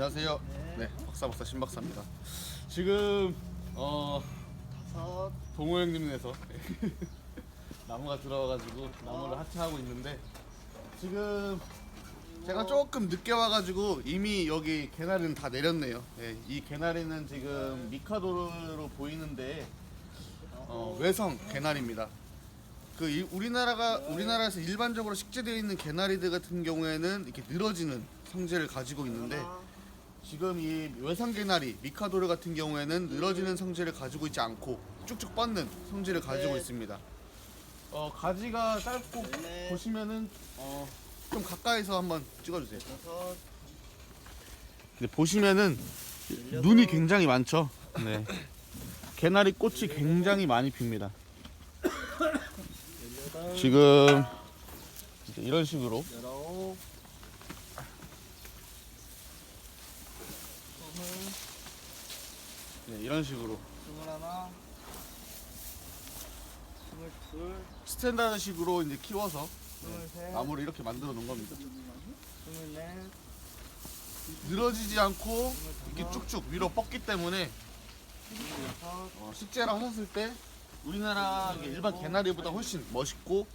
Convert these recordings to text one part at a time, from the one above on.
안녕하세요. 네, 박사 박사 신박사입니다. 지금 어 다섯 동호 형님네서 나무가 들어와가지고 나무를 하차하고 있는데 지금 제가 조금 늦게 와가지고 이미 여기 개나리는 다 내렸네요. 예, 이 개나리는 지금 미카도로 보이는데 어, 외성 개나리입니다. 그 이- 우리나라가 우리나라에서 일반적으로 식재되어 있는 개나리들 같은 경우에는 이렇게 늘어지는 성질을 가지고 있는데 지금 이 외상 개나리 미카도르 같은 경우에는 늘어지는 성질을 가지고 있지 않고 쭉쭉 뻗는 성질을 가지고 네. 있습니다. 어 가지가 짧고 네. 보시면은 어, 좀 가까이서 한번 찍어주세요. 여섯, 근데 보시면은 눈이 굉장히 많죠. 네. 개나리 꽃이 굉장히 많이 핍니다. 열여덟, 지금 이제 이런 식으로 열아홉, 스물, 네, 이런 식으로 스물 하나, 스물 둘, 스탠다드 식으로 이제 키워서 스물 셋, 나무를 이렇게 만들어 놓은 겁니다. 스물 넷, 늘어지지 않고 이렇게 쭉쭉 위로 뻗기 때문에 스물 여섯, 어, 식재를 하셨을 때 우리나라 이게 일반 개나리보다 훨씬 멋있고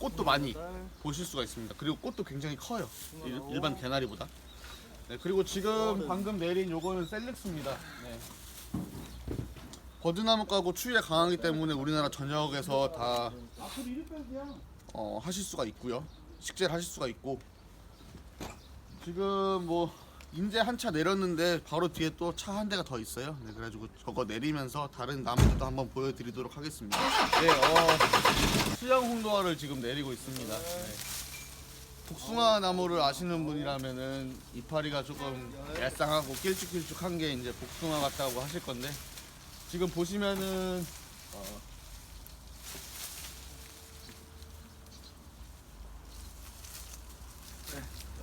꽃도 많이 보실 수가 있습니다. 그리고 꽃도 굉장히 커요. 일, 일반 개나리보다. 네, 그리고 지금 방금 내린 요거는 셀렉스입니다. 네. 버드나무가고 추위에 강하기 때문에 우리나라 전역에서 다 어, 하실 수가 있고요. 식재를 하실 수가 있고 지금 뭐 인제 한 차 내렸는데 바로 뒤에 또 차 한 대가 더 있어요. 네, 그래가지고 저거 내리면서 다른 나무도 한번 보여드리도록 하겠습니다. 네, 어, 수양 홍도화를 지금 내리고 있습니다. 네. 복숭아 나무를 아시는 분이라면은 이파리가 조금 얄쌍하고 길쭉길쭉한 게 이제 복숭아 같다고 하실 건데 지금 보시면은 어,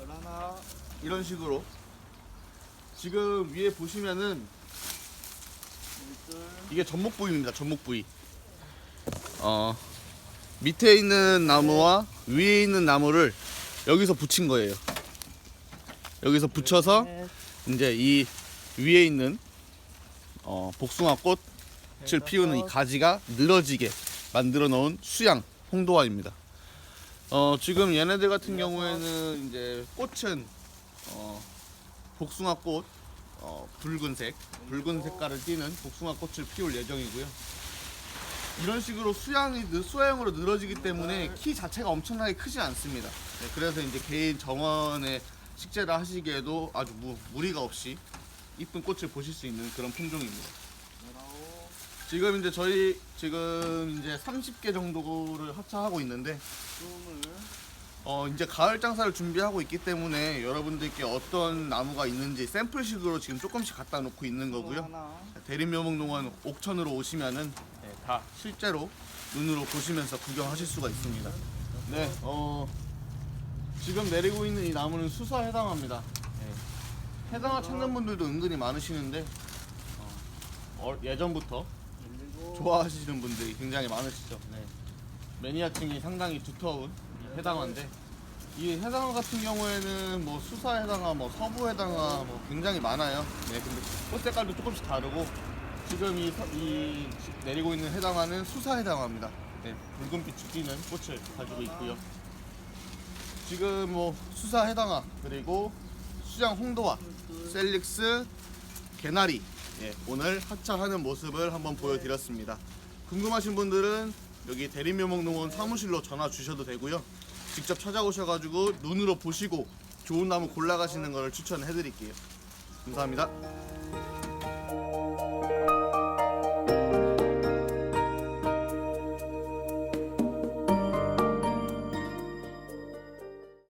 열 하나, 이런 식으로 지금 위에 보시면은 이게 전목 부위입니다. 전목 부위. 어 밑에 있는 나무와 위에 있는 나무를 여기서 붙인 거예요. 여기서 붙여서 넷, 이제 이 위에 있는 어, 복숭아 꽃을 피우는 이 가지가 늘어지게 만들어 놓은 수양 홍도화입니다. 어, 지금 얘네들 같은 경우에는 이제 꽃은 어, 복숭아 꽃 어, 붉은색 붉은 색깔을 띠는 복숭아 꽃을 피울 예정이고요. 이런 식으로 수양이 느- 수양으로 늘어지기 때문에 키 자체가 엄청나게 크지 않습니다. 네, 그래서 이제 개인 정원에 식재를 하시기에도 아주 무, 무리가 없이 이쁜 꽃을 보실 수 있는 그런 품종입니다. 지금 이제 저희 지금 이제 30개 정도를 하차하고 있는데 어 이제 가을 장사를 준비하고 있기 때문에 여러분들께 어떤 나무가 있는지 샘플식으로 지금 조금씩 갖다 놓고 있는 거고요. 대림묘목농원 옥천으로 오시면은 네, 다 실제로 눈으로 보시면서 구경하실 수가 있습니다. 네, 어 지금 내리고 있는 이 나무는 수사 해당합니다. 네. 해당화 찾는 분들도 은근히 많으시는데 어, 어, 예전부터 좋아하시는 분들이 굉장히 많으시죠. 네. 매니아층이 상당히 두터운 이 해당화인데 이 해당화 같은 경우에는 뭐 수사 해당화, 뭐 서부 해당화 뭐 굉장히 많아요. 네, 근데 꽃 색깔도 조금씩 다르고 지금 이, 서- 이 내리고 있는 해당화는 수사 해당화입니다. 네, 붉은빛이 띄는 꽃을 가지고 있고요. 지금 뭐 수사 해당화 그리고 수장 홍도화, 셀릭스, 개나리 예, 오늘 하차하는 모습을 한번 보여드렸습니다. 궁금하신 분들은 여기 대림묘목농원 사무실로 전화 주셔도 되고요. 직접 찾아오셔가지고 눈으로 보시고 좋은 나무 골라가시는 것을 추천해드릴게요. 감사합니다.